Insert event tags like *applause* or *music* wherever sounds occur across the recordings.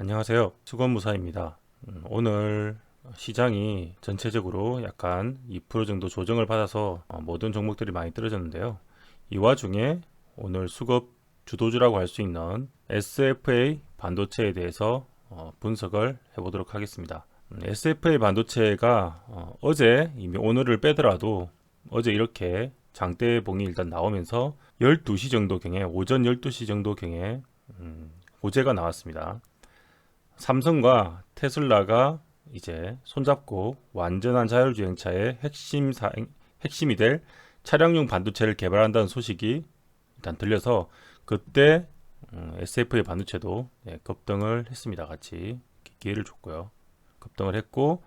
안녕하세요. 수건무사입니다. 음, 오늘 시장이 전체적으로 약간 2% 정도 조정을 받아서 어, 모든 종목들이 많이 떨어졌는데요. 이 와중에 오늘 수급 주도주라고 할 수 있는 SFA 반도체에 대해서 어, 분석을 해보도록 하겠습니다. 음, SFA 반도체가 어, 제 이미 오늘을 빼더라도 어제 이렇게 장대봉이 일단 나오면서 12시 정도 경에 오전 12시 정도 경에 음, 호재가 나왔습니다. 삼성과 테슬라가 이제 손잡고 완전한 자율주행차의 핵심 사, 핵심이 될 차량용 반도체를 개발한다는 소식이 일단 들려서 그때 음, SF의 반도체도 예, 급등을 했습니다. 같이 기회를 줬고요. 급등을 했고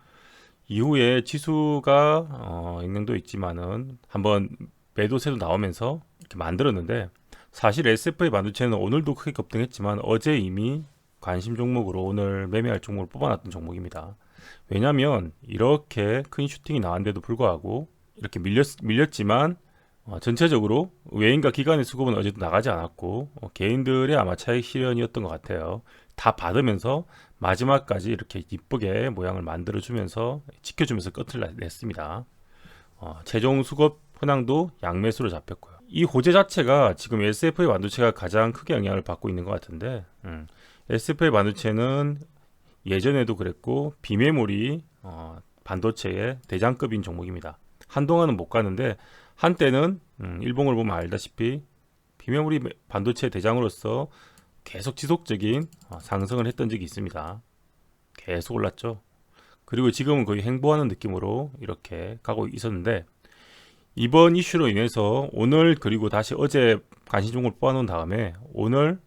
이후에 지수가 어, 영향도 있지만은 한번 매도세도 나오면서 이렇게 만들었는데 사실 SF의 반도체는 오늘도 크게 급등했지만 어제 이미 관심 종목으로 오늘 매매할 종목을 뽑아놨던 종목입니다. 왜냐하면 이렇게 큰 슈팅이 나왔는데도 불구하고 이렇게 밀렸, 밀렸지만 어, 전체적으로 외인과 기관의 수급은 어제도 나가지 않았고 어, 개인들의 아마 차익 실현이었던 것 같아요. 다 받으면서 마지막까지 이렇게 이쁘게 모양을 만들어주면서 지켜주면서 끝을 냈습니다. 어, 최종 수급 현황도 양매수로 잡혔고요. 이 호재 자체가 지금 SF의 반도체가 가장 크게 영향을 받고 있는 것 같은데 음, SF의 반도체는 예전에도 그랬고 비메모리 어, 반도체의 대장급인 종목입니다. 한동안은 못 가는데 한때는 음, 일봉을 보면 알다시피 비메모리 반도체 대장으로서 계속 지속적인 어, 상승을 했던 적이 있습니다. 계속 올랐죠. 그리고 지금은 거의 행보하는 느낌으로 이렇게 가고 있었는데 이번 이슈로 인해서 오늘 그리고 다시 어제 관심종을 뽑아놓은 다음에 오늘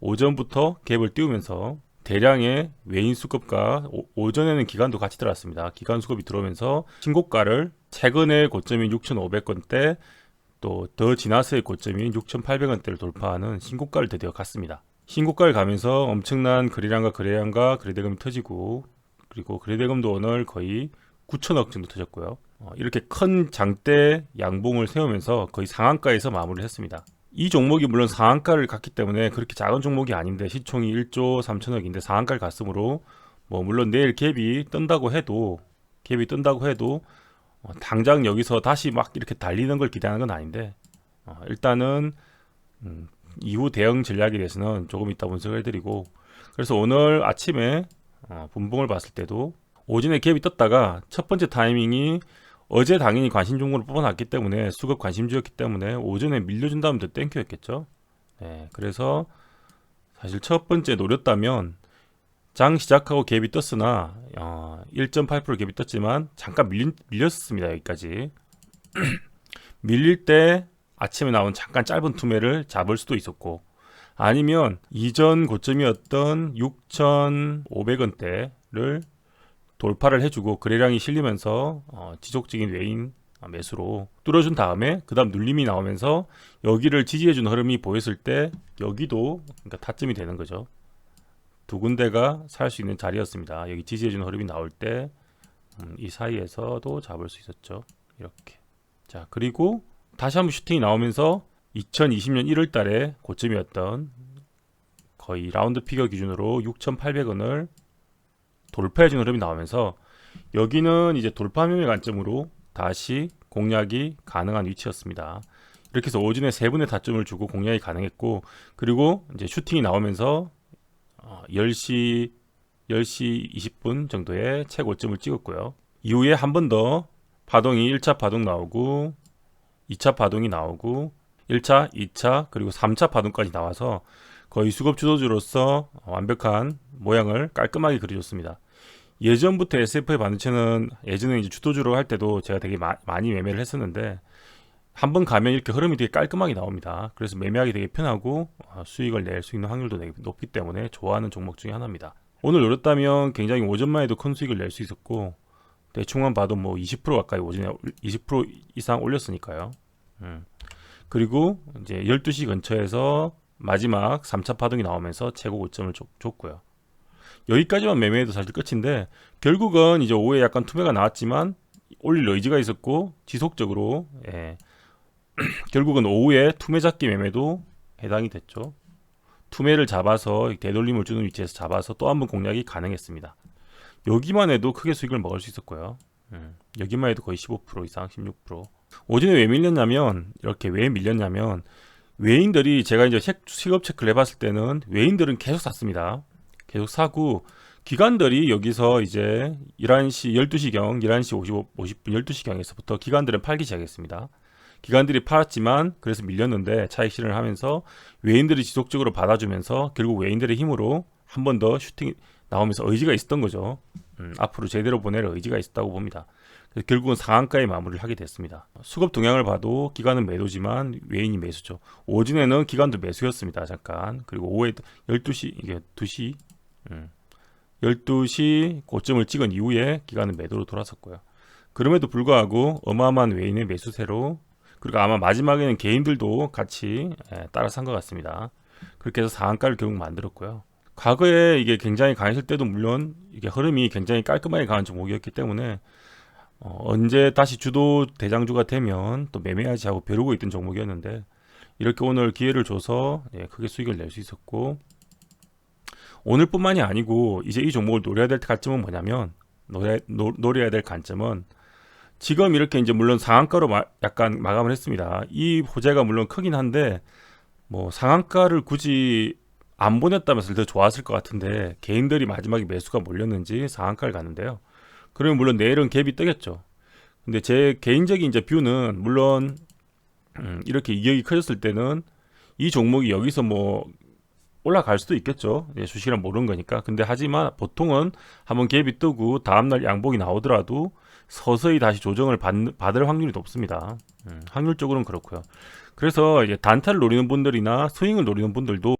오전부터 갭을 띄우면서 대량의 외인 수급과 오, 전에는 기관도 같이 들어왔습니다. 기관 수급이 들어오면서 신고가를 최근의 고점인 6,500원대 또 더 지나서의 고점인 6,800원대를 돌파하는 신고가를 드디어 갔습니다. 신고가를 가면서 엄청난 거래량과 거래량과 거래대금이 터지고 그리고 거래대금도 오늘 거의 9천억 정도 터졌고요. 어, 이렇게 큰 장대 양봉을 세우면서 거의 상한가에서 마무리를 했습니다. 이 종목이 물론 상한가를 갔기 때문에 그렇게 작은 종목이 아닌데 시총이 1조 3천억인데 상한가를 갔으므로 뭐 물론 내일 갭이 뜬다고 해도 갭이 뜬다고 해도 어, 당장 여기서 다시 막 이렇게 달리는 걸 기대하는 건 아닌데 어, 일단은 음, 이후 대응 전략에 대해서는 조금 이따 분석을 해드리고 그래서 오늘 아침에 어, 분봉을 봤을 때도 오전에 갭이 떴다가 첫 번째 타이밍이 어제 당연히 관심 종목을 뽑아놨기 때문에 수급 관심주였기 때문에 오전에 밀려준 다음에 땡큐였겠죠. 네, 그래서 사실 첫 번째 노렸다면 장 시작하고 갭이 떴으나 어, 1.8% 갭이 떴지만 잠깐 밀린, 밀렸습니다 여기까지 *clears throat* 밀릴 때 아침에 나온 잠깐 짧은 투매를 잡을 수도 있었고 아니면 이전 고점이었던 6,500원대를 돌파를 해주고 거래량이 실리면서 어, 지속적인 외인 매수로 뚫어준 다음에 그 다음 눌림이 나오면서 여기를 지지해준 흐름이 보였을 때 여기도 그러니까 타점이 되는 거죠. 두 군데가 살 수 있는 자리였습니다. 여기 지지해준 흐름이 나올 때이 음, 사이에서도 잡을 수 있었죠. 이렇게. 자 그리고 다시 한번 슈팅이 나오면서 2020년 1월 달에 고점이었던 거의 라운드 피겨 기준으로 6,800원을 돌파해주는 흐름이 나오면서 여기는 이제 돌파 명의 관점으로 다시 공략이 가능한 위치였습니다. 이렇게 해서 오전에 세 분의 타점을 주고 공략이 가능했고 그리고 이제 슈팅이 나오면서 어, 10시 10시 20분 정도의 최고점을 찍었고요. 이후에 한 번 더 파동이 1차 파동 나오고 2차 파동이 나오고 1차, 2차 그리고 3차 파동까지 나와서 거의 수급 주도주로서 완벽한 모양을 깔끔하게 그려줬습니다. 예전부터 SF의 반도체는 예전에 이제 주도주로 할 때도 제가 되게 마, 많이 매매를 했었는데 한 번 가면 이렇게 흐름이 되게 깔끔하게 나옵니다. 그래서 매매하기 되게 편하고 어, 수익을 낼 수 있는 확률도 되게 높기 때문에 좋아하는 종목 중에 하나입니다. 오늘 노렸다면 굉장히 오전만 해도 큰 수익을 낼 수 있었고 대충만 봐도 뭐 20% 가까이 오전에 20% 이상 올렸으니까요. 음. 그리고 이제 12시 근처에서 마지막 3차 파동이 나오면서 최고 고점을 줬, 줬고요. 여기까지만 매매해도 사실 끝인데 결국은 이제 오후에 약간 투매가 나왔지만 올릴 의지가 있었고 지속적으로 예. *clears throat* 결국은 오후에 투매 잡기 매매도 해당이 됐죠. 투매를 잡아서 되돌림을 주는 위치에서 잡아서 또 한 번 공략이 가능했습니다. 여기만 해도 크게 수익을 먹을 수 있었고요. 음, 여기만 해도 거의 15% 이상, 16%. 오전에 왜 밀렸냐면 이렇게 왜 밀렸냐면 외인들이 제가 이제 책- 수급 체크를 해봤을 때는 외인들은 계속 샀습니다. 계속 사고 기관들이 여기서 이제 11시 12시경 11시 55, 50분 12시경에서부터 기관들은 팔기 시작했습니다. 기관들이 팔았지만 그래서 밀렸는데 차익 실현을 하면서 외인들이 지속적으로 받아주면서 결국 외인들의 힘으로 한 번 더 슈팅 나오면서 의지가 있었던 거죠. 음, 앞으로 제대로 보낼 의지가 있었다고 봅니다. 결국은 상한가에 마무리를 하게 됐습니다. 수급 동향을 봐도 기관은 매도지만 외인이 매수죠. 오전에는 기관도 매수였습니다. 잠깐. 그리고 오후에 12시 이게 2시 음, 12시 고점을 찍은 이후에 기관은 매도로 돌아섰고요. 그럼에도 불구하고 어마어마한 외인의 매수세로 그리고 아마 마지막에는 개인들도 같이 예, 따라 산 것 같습니다. 그렇게 해서 상한가를 결국 만들었고요. 과거에 이게 굉장히 강했을 때도 물론 이게 흐름이 굉장히 깔끔하게 강한 종목이었기 때문에 어, 언제 다시 주도 대장주가 되면 또 매매하지 하고 벼르고 있던 종목이었는데 이렇게 오늘 기회를 줘서 예, 크게 수익을 낼 수 있었고 오늘뿐만이 아니고 이제 이 종목을 노려야 될 관점은 뭐냐면 노래, 노, 노려야 될 관점은 지금 이렇게 이제 물론 상한가로 마- 약간 마감을 했습니다. 이 호재가 물론 크긴 한데 뭐 상한가를 굳이 안 보냈다면서 더 좋았을 것 같은데 개인들이 마지막에 매수가 몰렸는지 상한가를 갔는데요. 그러면 물론 내일은 갭이 뜨겠죠. 근데 제 개인적인 이제 뷰는 물론 음, 이렇게 이격이 커졌을 때는 이 종목이 여기서 뭐 올라갈 수도 있겠죠. 예, 주식이란 모르는 거니까. 근데 하지만 보통은 한번 갭이 뜨고 다음날 양봉이 나오더라도 서서히 다시 조정을 받, 받을 확률이 높습니다. 음, 확률적으로는 그렇고요. 그래서 이제 단타를 노리는 분들이나 스윙을 노리는 분들도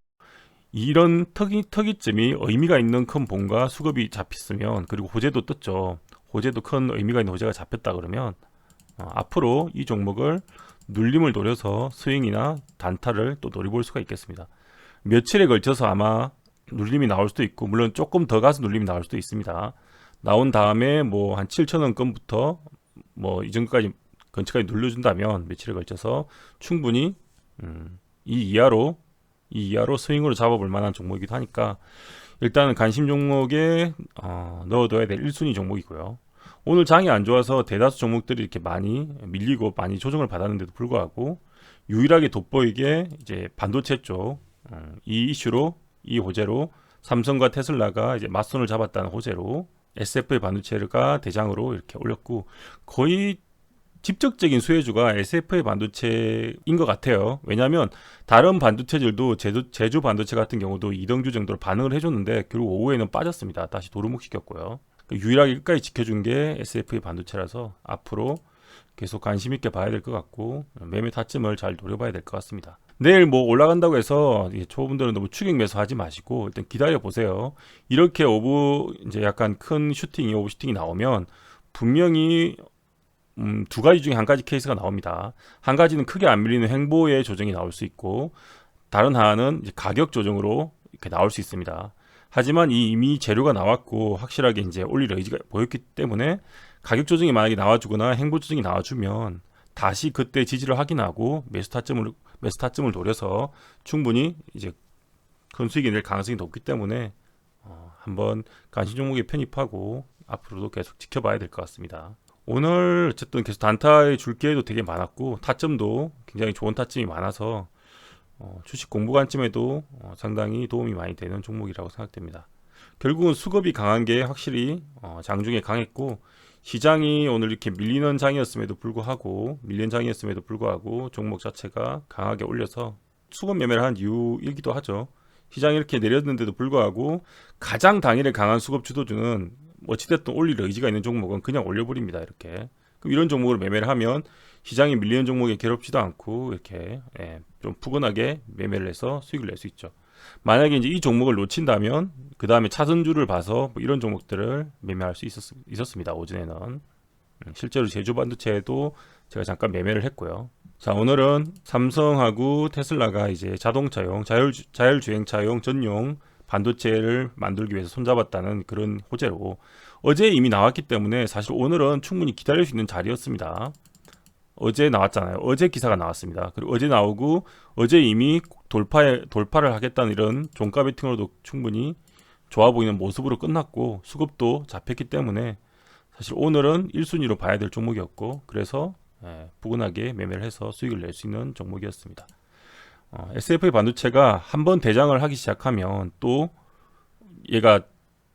이런 특이, 특이점이 의미가 있는 큰 봉과 수급이 잡혔으면 그리고 호재도 떴죠. 호재도 큰 의미가 있는 호재가 잡혔다 그러면 어, 앞으로 이 종목을 눌림을 노려서 스윙이나 단타를 또 노려볼 수가 있겠습니다. 며칠에 걸쳐서 아마 눌림이 나올 수도 있고 물론 조금 더 가서 눌림이 나올 수도 있습니다. 나온 다음에 뭐 한 7천 원권부터 뭐이 정도까지 근처까지 눌러준다면 며칠에 걸쳐서 충분히 음, 이 이하로 이 이하로 스윙으로 잡아볼 만한 종목이기도 하니까 일단은 관심 종목에 어, 넣어둬야 될 1순위 종목이고요. 오늘 장이 안 좋아서 대다수 종목들이 이렇게 많이 밀리고 많이 조정을 받았는데도 불구하고 유일하게 돋보이게 이제 반도체 쪽 음, 이 이슈로 이 호재로 삼성과 테슬라가 이제 맞선을 잡았다는 호재로 SF의 반도체가 대장으로 이렇게 올렸고 거의 직접적인 수혜주가 SF의 반도체인 것 같아요. 왜냐하면 다른 반도체들도 제주, 제주 반도체 같은 경우도 2등주 정도로 반응을 해줬는데 결국 오후에는 빠졌습니다. 다시 도루묵시켰고요. 유일하게 끝까지 지켜준 게 SF의 반도체라서 앞으로 계속 관심 있게 봐야 될 것 같고 매매 타점을 잘 노려봐야 될 것 같습니다. 내일 뭐 올라간다고 해서 초보분들은 너무 추격 매수하지 마시고 일단 기다려 보세요. 이렇게 오브 이제 약간 큰 슈팅이 오브 슈팅이 나오면 분명히 음, 두 가지 중에 한 가지 케이스가 나옵니다. 한 가지는 크게 안 밀리는 행보의 조정이 나올 수 있고 다른 하나는 가격 조정으로 이렇게 나올 수 있습니다. 하지만 이 이미 재료가 나왔고 확실하게 이제 올릴 의지가 보였기 때문에 가격 조정이 만약에 나와주거나 행보 조정이 나와주면 다시 그때 지지를 확인하고 매수 타점을 매수 타점을 노려서 충분히 이제 큰 수익이 낼 가능성이 높기 때문에 어, 한번 관심 종목에 편입하고 앞으로도 계속 지켜봐야 될 것 같습니다. 오늘 어쨌든 계속 단타에 줄 기회도 되게 많았고 타점도 굉장히 좋은 타점이 많아서 어, 주식 공부 관점에도 어, 상당히 도움이 많이 되는 종목이라고 생각됩니다. 결국은 수급이 강한 게 확실히 어, 장중에 강했고 시장이 오늘 이렇게 밀리는 장이었음에도 불구하고 밀린 장이었음에도 불구하고 종목 자체가 강하게 올려서 수급 매매를 한 이유이기도 하죠. 시장이 이렇게 내렸는데도 불구하고 가장 당일에 강한 수급 주도주는 어찌됐든 올릴 의지가 있는 종목은 그냥 올려버립니다. 이렇게 그럼 이런 종목으로 매매를 하면 시장이 밀리는 종목에 괴롭지도 않고 이렇게 예, 좀 푸근하게 매매를 해서 수익을 낼 수 있죠. 만약에 이제 이 종목을 놓친다면 그 다음에 차선주를 봐서 뭐 이런 종목들을 매매할 수 있었, 있었습니다. 오전에는 음, 실제로 제주 반도체에도 제가 잠깐 매매를 했고요. 자 오늘은 삼성하고 테슬라가 이제 자동차용 자율 자율주행차용 전용 반도체를 만들기 위해서 손잡았다는 그런 호재로 어제 이미 나왔기 때문에 사실 오늘은 충분히 기다릴 수 있는 자리였습니다. 어제 나왔잖아요. 어제 기사가 나왔습니다. 그리고 어제 나오고 어제 이미 돌파에 돌파를 하겠다는 이런 종가 베팅으로도 충분히 좋아 보이는 모습으로 끝났고 수급도 잡혔기 때문에 사실 오늘은 1순위로 봐야 될 종목이었고 그래서 예, 부근하게 매매를 해서 수익을 낼 수 있는 종목이었습니다. 어, SFA 반도체가 한 번 대장을 하기 시작하면 또 얘가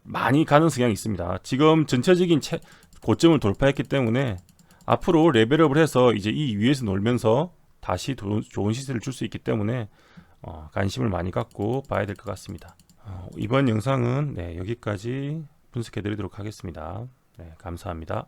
많이 가는 성향이 있습니다. 지금 전체적인 채- 고점을 돌파했기 때문에 앞으로 레벨업을 해서 이제 이 위에서 놀면서 다시 도- 좋은 시세를 줄 수 있기 때문에 어, 관심을 많이 갖고 봐야 될 것 같습니다. 어, 이번 영상은 네, 여기까지 분석해 드리도록 하겠습니다. 네, 감사합니다.